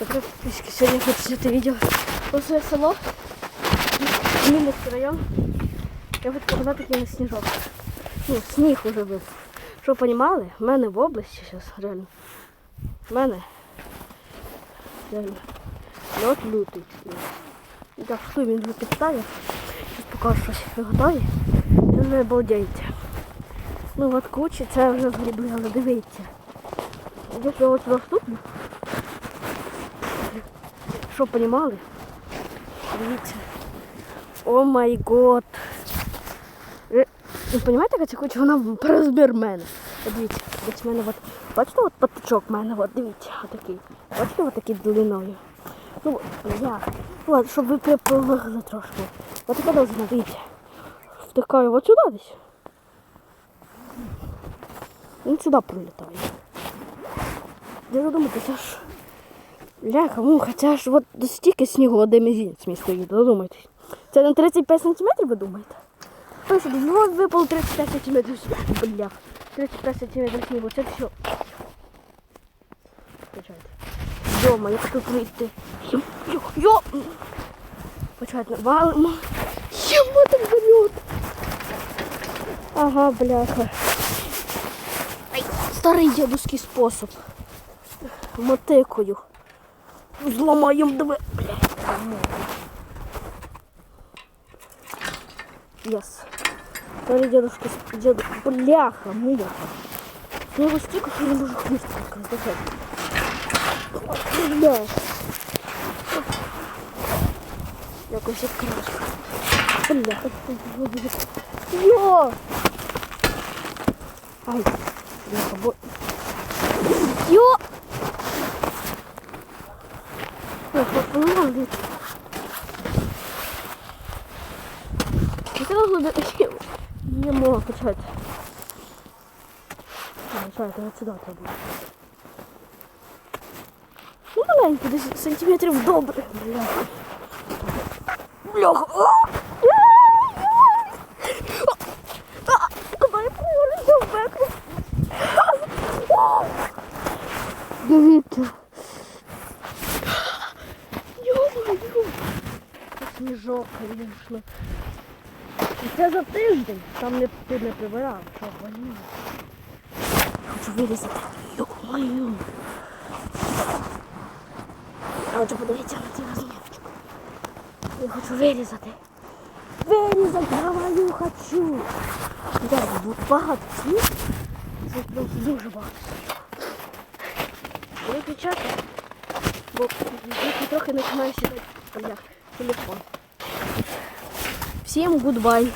Закрив трішки сьогодні хочу зняти відео про своє село. Змінницький район. Я хочу показати на сніжок. Ну, сніг уже був. Щоб ви розуміли, в мене в області зараз реально. В мене реально. Льот лютий. І так, хто він вже підставив. Зараз покажу щось. Ви готові? Ви вже обалдієте. Ну от кучі, це вже згрібли, але дивіться. Якщо я сюди вступлю, щоб понімали, дивіться. О май год. Ви розумієте, яка ця? Вона розмір мене. От дивіться, ось мене от, бачите, от патичок в мене, от дивіться, отакий. Бачите, от такий длиною. Ну, я. От, щоб ви приповигли трошки. От така довжина, дивіться. Втикаю от сюди десь. Він сюди прилітає. Ви думаєте, ж ляха, муха, це ж от стільки снігу, де мізінець мій стоїть, додумайтесь. Це на 35 сантиметрів, ви думаєте? Сюди, ну випало 35 сантиметрів. Блях. 35 сантиметрів снігу, це все. Почайте. Йома, як тут вийти? Йо, йо, йо. Почайте, валимо. Йома, там замет. Ага, бляха. Старий дедовський спосіб. Мотикою. Зламаємо диви. Блядь. Єс. Старий дедушка, деду. Бляха, муха. Я його стільки, що не можу хвіст сказати. Бля. Якось як крашка. Бляха. Йо! Ай, бляха, бо... Йо! Не можу почати. Почати, от сюди треба. Ну, маленько, десь сантиметрів добре. Бляха. Бляха. А! А! Давай повернемо в беку. Дивіться. Сніжок, звісно. І це за тиждень. Там не, ти не прибирав. Що, валіно? Хочу вирізати. Йо-моє. А хочу подивитися на ці розмірчик. Я хочу вирізати. Вирізати, говорю, хочу. Да, тут багато сніг. Просто дуже багато. Виключати, бо трохи починаю сідати телефон. Всім гудбай.